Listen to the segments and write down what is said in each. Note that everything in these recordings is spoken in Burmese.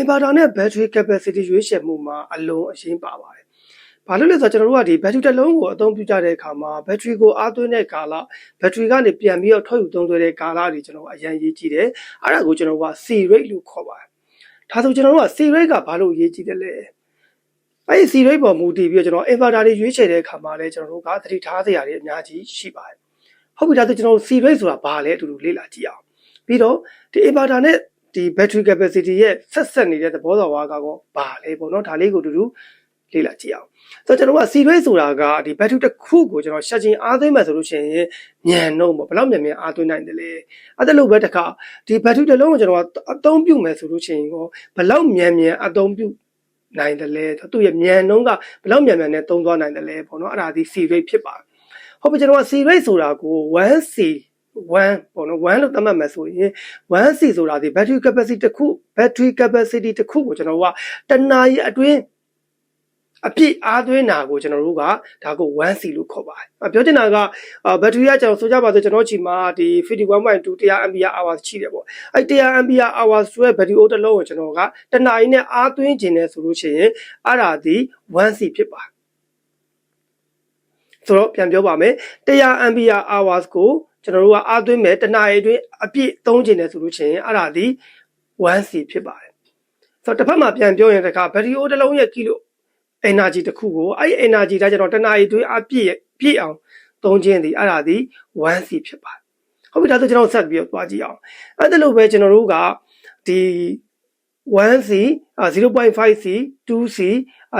inverter နဲ့ battery capacity ရွေးချယ်မှုမှာအလုံးအရင်ပါပါတယ်။ဘာလို့လဲဆိုတော့ကျွန်တော်တို့ကဒီ battery တစ်လုံးကိုအသုံးပြုကြတဲ့အခါမှာ battery ကိုအားသွင်းတဲ့ကာလ battery ကနေပြန်ပြီးတော့ထုတ်ယူသုံးစွဲတဲ့ကာလတွေကျွန်တော်အရင်ရေးကြည့်တယ်။အဲ့ဒါကိုကျွန်တော်က C rate လို့ခေါ်ပါတယ်။ဒါဆိုကျွန်တော်တို့က C rate ကဘာလို့ရေးကြည့်တယ်လဲ။အဲ့ဒီ C rate ပေါ်မူတည်ပြီးတော့ကျွန်တော် inverter တွေရွေးချယ်တဲ့အခါမှာလည်းကျွန်တော်တို့ကသတိထားစရာတွေအများကြီးရှိပါတယ်။ဟုတ်ပြီဒါဆိုကျွန်တော်တို့ C rate ဆိုတာဘာလဲအတူတူလေ့လာကြည့်အောင်။ပြီးတော့ဒီ inverter နဲ့ ဒီ battery capacity ရဲ့ဆက်ဆက်နေတဲ့သဘောတော်ဝါကတော့ဘာလဲပေါ့နော်ဒါလေးကိုတူတူလေ့လာကြည့်အောင်ဆိုတော့ကျွန်တော်က C rate ဆိုတာကဒီ battery တစ်ခုကိုကျွန်တော်ရှက်ချင်းအားသွင်းမှဆိုလို့ရှိရင်မြန်နှုံးပေါ့ဘယ်လောက်မြန်မြန်အားသွင်းနိုင်တယ်လဲအဲ့ဒါလို့ပဲတခါဒီ battery တစ်လုံးကိုကျွန်တော်ကအသုံးပြုမယ်ဆိုလို့ရှိရင်ကိုဘယ်လောက်မြန်မြန်အသုံးပြုနိုင်တယ်လဲသူ့ရဲ့မြန်နှုံးကဘယ်လောက်မြန်မြန်နဲ့သုံးသွားနိုင်တယ်လဲပေါ့နော်အဲ့ဒါဒီ C rate ဖြစ်ပါတယ်ဟုတ်ပြီကျွန်တော်က C rate ဆိုတာကို 1C 1ပေါ့နော်1လို့သတ်မှတ်မယ်ဆိုရင် 1C ဆိုတာဒီ battery capacity တစ်ခု battery capacity တစ်ခုကိုကျွန်တော်တို့ကတနာရီအတွင်းအပြည့်အားသွင်းတာကိုကျွန်တော်တို့ကဒါကို 1C လို့ခေါ်ပါတယ်။ပြောချင်တာကဘက်ထရီကကျွန်တော်ဆိုကြပါစို့ကျွန်တော်ချီမှာဒီ51.2 100 ampere hours ရှိတယ်ပေါ့။အဲ့100 ampere hours ဆိုတဲ့ဘက်ထရီအိုးတစ်လုံးကိုကျွန်တော်ကတနာရီနဲ့အားသွင်းခြင်းနဲ့ဆိုလို့ရှိရင်အဲ့ဒါဒီ 1C ဖြစ်ပါတယ်။ဆိုတော့ပြန်ပြောပါမယ်100 ampere hours ကို ကျွန်တော်တို့ကအားသွင်းမယ်တနာရီအတွင်းအပြည့်သုံးခြင်းနဲ့ဆိုလို့ရှိရင်အဲ့ဒါဒီ 1C ဖြစ်ပါတယ်ဆိုတော့တစ်ဖက်မှာပြန်ပြောရင်တခါဘက်ထရီအိုးတစ်လုံးရဲ့ကီလို energy တစ်ခုကိုအဲ့ဒီ energy ဒါကျွန်တော်တနာရီအတွင်းအပြည့်ပြည့်အောင်သုံးခြင်းဒီအဲ့ဒါဒီ 1C ဖြစ်ပါတယ်ဟုတ်ပြီဒါဆိုကျွန်တော်ဆက်ပြီးတော့သွားကြည့်အောင်အဲ့ဒါလို့ပဲကျွန်တော်တို့ကဒီ 1C 0.5C 2C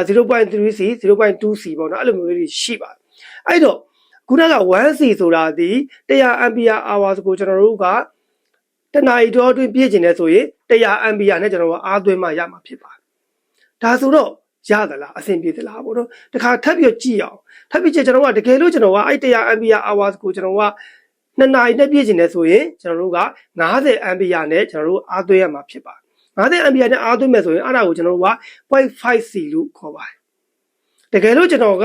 0.3C 0.2C ပေါ့နော်အဲ့လိုမျိုးလေးရှိပါတယ်အဲ့တော့ ခုနက 1C ဆိုတာဒီ100 ampere hours ကိုကျွန်တော်တို့ကတနာရီတောအတွင်းပြည့်ကျင်နေဆိုရင်100 ampere နဲ့ကျွန်တော်ကအားသွင်းမှရမှာဖြစ်ပါတယ်ဒါဆိုတော့ရသလားအဆင်ပြေသလားပေါ့နော်တခါထပ်ပြီးကြည့်အောင်ထပ်ပြီးကြည့်ကျွန်တော်ကတကယ်လို့ကျွန်တော်ကအဲ့100 ampere hours ကိုကျွန်တော်ကနှစ်နာရီနဲ့ပြည့်ကျင်နေဆိုရင်ကျွန်တော်တို့က90 ampere နဲ့ကျွန်တော်တို့အားသွင်းရမှာဖြစ်ပါတယ်90 ampere နဲ့အားသွင်းမယ်ဆိုရင်အဲ့ဒါကိုကျွန်တော်တို့က 0.5C လို့ခေါ်ပါတယ် တကယ်လို့ကျွန်တော်က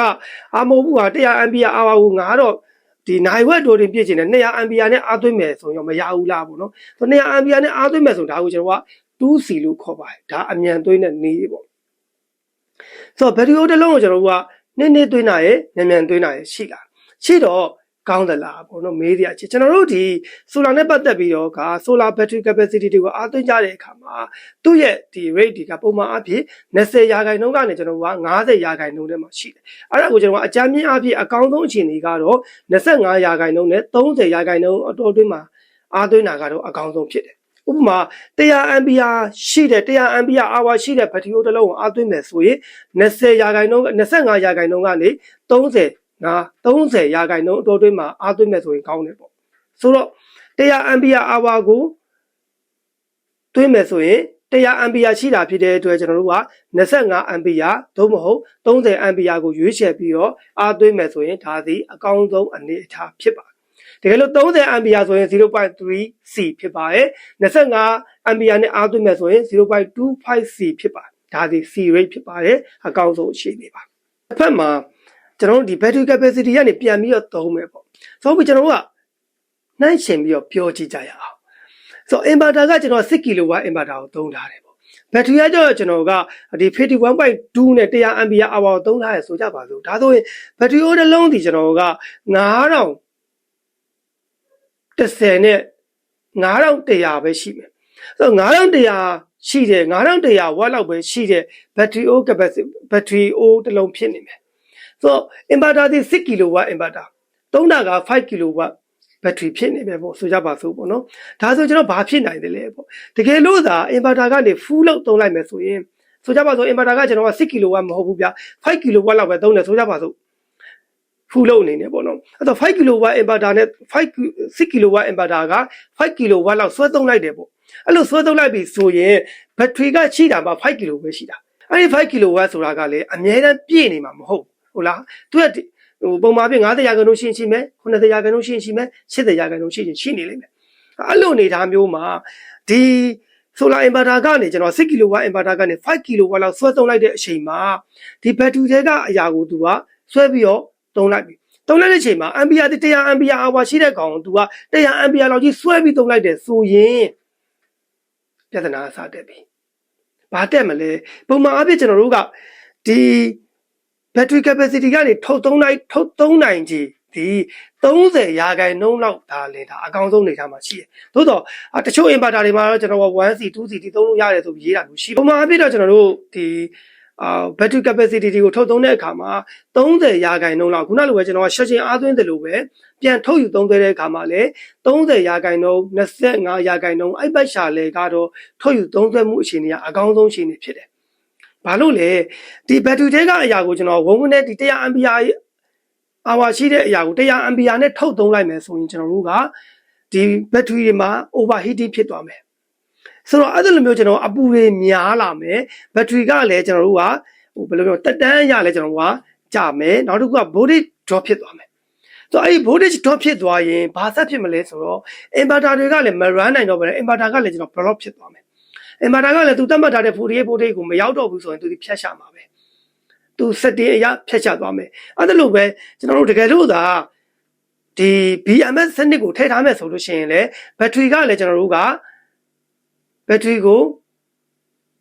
အာမဟုတ်ဘူးဟာ100 ampere hour ကိုငါတော့ဒီနိုင်ဝက်တိုတင်ပြည့်ချင်တယ်200 ampere နဲ့အားသွင်းမယ်ဆိုရင်မရဘူးလားပေါ့နော်ဆို200 ampere နဲ့အားသွင်းမယ်ဆိုဒါကိုကျွန်တော်က 2C လို့ခေါ်ပါတယ်ဒါအမြန်သွင်းတဲ့နည်းပေါ့ဆိုတော့ဘယ်ဒီယိုတစ်လုံးကိုကျွန်တော်တို့ကနည်းနည်းသွင်းတာရယ်မြန်မြန်သွင်းတာရယ်ရှိလားရှိတော့ ကောင်းသလားပေါ့နော်မေးရချင်ကျွန်တော်တို့ဒီ solar နဲ့ပတ်သက်ပြီးတော့က solar battery capacity တွေကိုအားသွင်းကြတဲ့အခါမှာသူ့ရဲ့ဒီ rate ဒီကပုံမှန်အဖြစ်20ရာခိုင်နှုန်းကနေကျွန်တော်တို့က90ရာခိုင်နှုန်းထဲမှာရှိတယ်အဲ့ဒါကိုကျွန်တော်ကအကြမ်းမြင့်အဖြစ်အကောင်းဆုံးအခြေအနေကတော့25ရာခိုင်နှုန်းနဲ့30ရာခိုင်နှုန်းအတော်အတွင်းမှာအားသွင်းတာကတော့အကောင်းဆုံးဖြစ်တယ်ဥပမာ100 ampere ရှိတဲ့100 ampere hour ရှိတဲ့ဘက်ထရီအိုးတစ်လုံးကိုအားသွင်းမယ်ဆိုရင်20ရာခိုင်နှုန်း25ရာခိုင်နှုန်းကနေ30 ငါ30ရာခိုင်နှုန်းအတော်တွင်းမှာအားသွင်းမယ်ဆိုရင်ကောင်းတယ်ပေါ့ဆိုတော့100 ampere hour ကိုသွင်းမယ်ဆိုရင်100 ampere ရှိတာဖြစ်တဲ့အတွက်ကျွန်တော်တို့က25 ampere သို့မဟုတ်30 ampere ကိုရွေးချယ်ပြီးတော့အားသွင်းမယ်ဆိုရင်ဒါသည်အကောင်းဆုံးအနေအထားဖြစ်ပါတယ်တကယ်လို့30 ampere ဆိုရင် 0.3C ဖြစ်ပါတယ်25 ampere နဲ့အားသွင်းမယ်ဆိုရင် 0.25C ဖြစ်ပါတယ်ဒါသည် C rate ဖြစ်ပါတယ်အကောင်းဆုံးအခြေအနေပါတစ်ဖက်မှာ ကျွန်တော်တို့ဒီ battery capacity ကနေပြန်ပြီးတော့သုံးမယ်ပေါ့ဆိုပြီးကျွန်တော်တို့ကနှိုင်းရှင်ပြီးတော့ပြောကြည့်ကြရအောင်ဆိုတော့ inverter ကကျွန်တော်6 kW inverter ကိုသုံးထားတယ်ပေါ့ဘက်ထရီကကျတော့ကျွန်တော်ကဒီ51.2နဲ့ 100 ampere hour ကိုသုံးထားရဆိုကြပါစို့ဒါဆိုရင်ဘက်ထရီအိုးတစ်လုံးဒီကျွန်တော်က9000 10နဲ့9100ပဲရှိမယ်ဆိုတော့9100ရှိတယ်9100ဝက်လောက်ပဲရှိတဲ့ battery o capacity battery o တစ်လုံးဖြစ်နေမယ် ဆိုတော့ inverter ဒီ6 kW inverter သုံးတာက5 kW ဘက်ထရီဖြစ်နေပဲပေါ့ဆိုကြပါစို့ပေါ့နော်ဒါဆိုကျွန်တော်ဘာဖြစ်နိုင်တယ်လဲပေါ့တကယ်လို့သာ inverter ကနေ full လောက်သုံးလိုက်မယ်ဆိုရင်ဆိုကြပါစို့ inverter ကကျွန်တော်က6 kW မဟုတ်ဘူးဗျာ5 kW လောက်ပဲသုံးတယ်ဆိုကြပါစို့ဖူလုံးအနေနဲ့ပေါ့နော်အဲ့တော့5 kW inverter နဲ့5 6 kW inverter က5 kW လောက်ဆွဲသုံးလိုက်တယ်ပေါ့အဲ့လိုဆွဲသုံးလိုက်ပြီဆိုရင်ဘက်ထရီကရှိတာမှ5 kW ပဲရှိတာအဲ့ဒီ5 kW ဆိုတာကလည်းအများအားပြည့်နေမှာမဟုတ် ဟုတ်လားသူကဟိုပုံမှန်ပြ90ရာခိုင်နှုန်းရှင်းရှိမယ်90ရာခိုင်နှုန်းရှင်းရှိမယ်80ရာခိုင်နှုန်းရှင်းရှိနေလိမ့်မယ်အဲ့လိုအနေထားမျိုးမှာဒီ solar inverter ကနေကျွန်တော်6 kW inverter ကနေ5 kW လောက်ဆွဲသုံးလိုက်တဲ့အချိန်မှာဒီဘက်ထရီတွေကအရာကိုသူကဆွဲပြီးတော့သုံးလိုက်ပြီသုံးလိုက်တဲ့အချိန်မှာ ampere 100 ampere hour ရှိတဲ့ကောင်သူက100 ampere လောက်ကြီးဆွဲပြီးသုံးလိုက်တယ်ဆိုရင်ပြဿနာစတက်ပြီဘာတက်မလဲပုံမှန်အဖြစ်ကျွန်တော်တို့ကဒီ battery capacity ကနေထုတ်သုံးနိုင်ထုတ်သုံးနိုင်ကြီးဒီ30ရာခိုင်နှုန်းလောက်ဒါလည်းဒါအကောင်းဆုံးနေထားမှာရှိတယ်။သို့တော့အတချို့ inverter တွေမှာတော့ကျွန်တော်က 1C 2C ဒီသုံးလို့ရတယ်ဆိုပြီးရေးတာမျိုးရှိတယ်။ပုံမှန်အဖြစ်တော့ကျွန်တော်တို့ဒီအာ battery capacity တွေကိုထုတ်သုံးတဲ့အခါမှာ30ရာခိုင်နှုန်းလောက်ခုနလိုပဲကျွန်တော်က short chain အားသွင်းတယ်လို့ပဲပြန်ထုတ်ယူသုံးတဲ့အခါမှာလည်း30ရာခိုင်နှုန်း25ရာခိုင်နှုန်းအဲ့ဘက်ရှာလေကတော့ထုတ်ယူသုံးစွဲမှုအခြေအနေကအကောင်းဆုံးအခြေအနေဖြစ်တယ်။ ဘာလို့လဲဒီဘက်ထရီထဲကအရာကိုကျွန်တော်ဝုန်းဝန်းနဲ့ဒီ100 ampere အာဝါရှိတဲ့အရာကို100 ampere နဲ့ထုတ်သုံးလိုက်မယ်ဆိုရင်ကျွန်တော်တို့ကဒီဘက်ထရီတွေမှာ overheating ဖြစ်သွားမယ်ဆိုတော့အဲ့ဒီလိုမျိုးကျွန်တော်အပူတွေများလာမယ်ဘက်ထရီကလည်းကျွန်တော်တို့ကဟိုဘယ်လိုပြောတက်တန်းရလဲကျွန်တော်တို့ကကြာမယ်နောက်တစ်ခုက voltage drop ဖြစ်သွားမယ်ဆိုတော့အဲ့ဒီ voltage drop ဖြစ်သွားရင်ဘာဆက်ဖြစ်မလဲဆိုတော့ inverter တွေကလည်းမ run နိုင်တော့ဘူးလေ inverter ကလည်းကျွန်တော် block ဖြစ်သွားမယ် inverter ကလည်းသူသတ်မှတ်ထားတဲ့48 voltage ကိုမရောက်တော့ဘူးဆိုရင်သူဒီဖြတ်ချမှာပဲသူ setting အရဖြတ်ချသွားမယ်အဲ့ဒါလို့ပဲကျွန်တော်တို့တကယ်လို့သာဒီ BMS စနစ်ကိုထည့်ထားမယ်ဆိုလို့ရှိရင်လေဘက်ထရီကလည်းကျွန်တော်တို့ကဘက်ထရီကို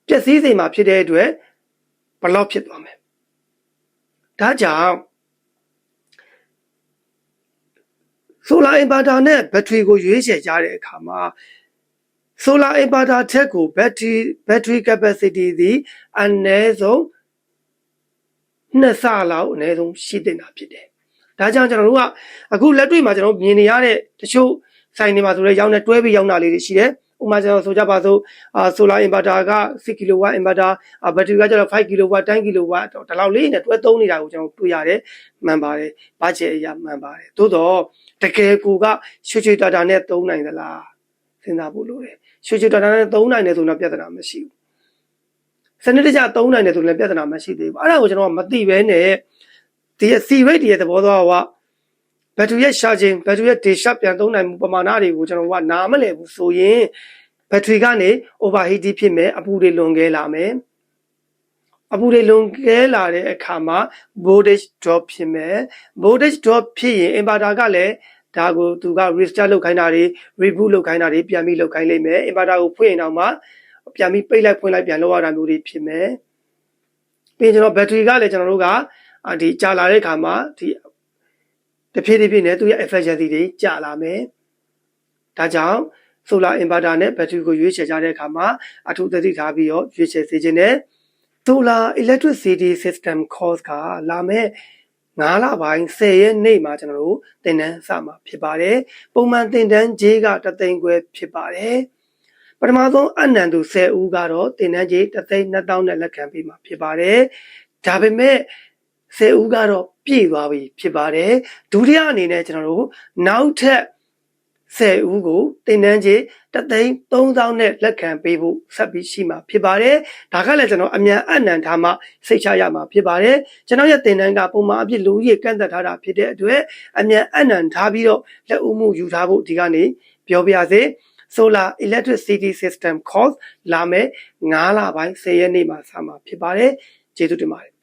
ပျက်စီးစေမှာဖြစ်တဲ့အတွက် block ဖြစ်သွားမယ်ဒါကြောင့် solar inverter နဲ့ battery ကိုရွေးချယ်ကြတဲ့အခါမှာ solar inverter ထက်ကို battery battery capacity သည်အနည်းဆုံးနှစ်ဆလောက်အနည်းဆုံးရှိတင်တာဖြစ်တယ်။ဒါကြောင့်ကျွန်တော်တို့ကအခုလက်တွေ့မှာကျွန်တော်မြင်နေရတဲ့တချို့ဆိုင်တွေမှာဆိုလဲရောင်းတဲ့တွဲပြီးရောင်းတာလေးတွေရှိတယ်။ဥပမာကျွန်တော်ဆိုကြပါစို့အာ solar inverter က6 kW inverter အာ battery ကကျတော့5 kW 10 kW တော့ဒီလောက်လေးနဲ့တွဲသုံးနေတာကိုကျွန်တော်တွေ့ရတယ်။မှန်ပါတယ်။ဘာချေအရာမှန်ပါတယ်။သို့တော့တကယ်ကိုကရွှေရွှေတာတာနဲ့သုံးနိုင်သလား စဉ်းစားဖို့လိုတယ်။ရွှေရွှေတာတာနဲ့သုံးနိုင်တယ်ဆိုတော့ပြဿနာမရှိဘူး။စနစ်တကျသုံးနိုင်တယ်ဆိုလည်းပြဿနာမရှိသေးဘူး။အဲ့ဒါကိုကျွန်တော်ကမသိဘဲနဲ့ဒီ C rate ရဲ့သဘောသွားကဘက်ထရီရဲ့ charging ဘက်ထရီရဲ့ discharge ပြန်သုံးနိုင်မှုပမာဏတွေကိုကျွန်တော်ကနားမလည်ဘူးဆိုရင်ဘက်ထရီကနေ overheating ဖြစ်မယ်အပူတွေလွန်ကဲလာမယ်အပူတွေလွန်ကဲလာတဲ့အခါမှာ voltage drop ဖြစ်မယ် voltage drop ဖြစ်ရင် inverter ကလည်း ဒါကိုသူက restart လုပ်ခိုင်းတာတွေ reboot လုပ်ခိုင်းတာတွေပြန်ပြီးလုပ်ခိုင်းလိုက်မယ် inverter ကိုဖွင့်ရင်တော့မှပြန်ပြီးပိတ်လိုက်ဖွင့်လိုက်ပြန်လုပ်ရတာမျိုးတွေဖြစ်မယ်ပြီးရင်ကျွန်တော်ဘက်ထရီကလည်းကျွန်တော်တို့ကအာဒီကြာလာတဲ့အခါမှာဒီတဖြည်းဖြည်းနဲ့သူရဲ့ efficiency တွေကျလာမယ်ဒါကြောင့် solar inverter နဲ့ battery ကိုရွေးချယ်ကြတဲ့အခါမှာအထူးသတိထားပြီးတော့ရွေးချယ်စေခြင်းနဲ့ solar electricity system course ကလာမဲ့ 9လပိုင်း10ရက်နေ့မှာကျွန်တော်တို့သင်တန်းစမှာဖြစ်ပါတယ်ပုံမှန်သင်တန်းကြေးကတသိန်းခွဲဖြစ်ပါတယ်ပထမဆုံးအနန္တု10ဦးကတော့သင်တန်းကြေးတသိန်း2000နဲ့လက်ခံပေးမှာဖြစ်ပါတယ်ဒါပေမဲ့10ဦးကတော့ပြည့်သွားပြီဖြစ်ပါတယ်ဒုတိယအနေနဲ့ကျွန်တော်တို့နောက်ထပ် 10ဦးကိုတင်တန်းကြီးတသိန်း3000နဲ့လက်ခံပေးဖို့ဆက်ပြီးရှိမှာဖြစ်ပါတယ်။ဒါကလည်းကျွန်တော်အမြန်အနံထားမှစိတ်ချရမှာဖြစ်ပါတယ်။ကျွန်တော်ရဲ့တင်တန်းကပုံမှန်အဖြစ်လူကြီးကန့်သက်ထားတာဖြစ်တဲ့အတွက်အမြန်အနံထားပြီးတော့လက်ဦးမှုယူထားဖို့ဒီကနေ့ပြောပြရစေ။ Solar Electricity System Course လာမယ့်9လပိုင်း10ရက်နေ့မှာစမှာဖြစ်ပါတယ်။ကျေးဇူးတင်ပါတယ်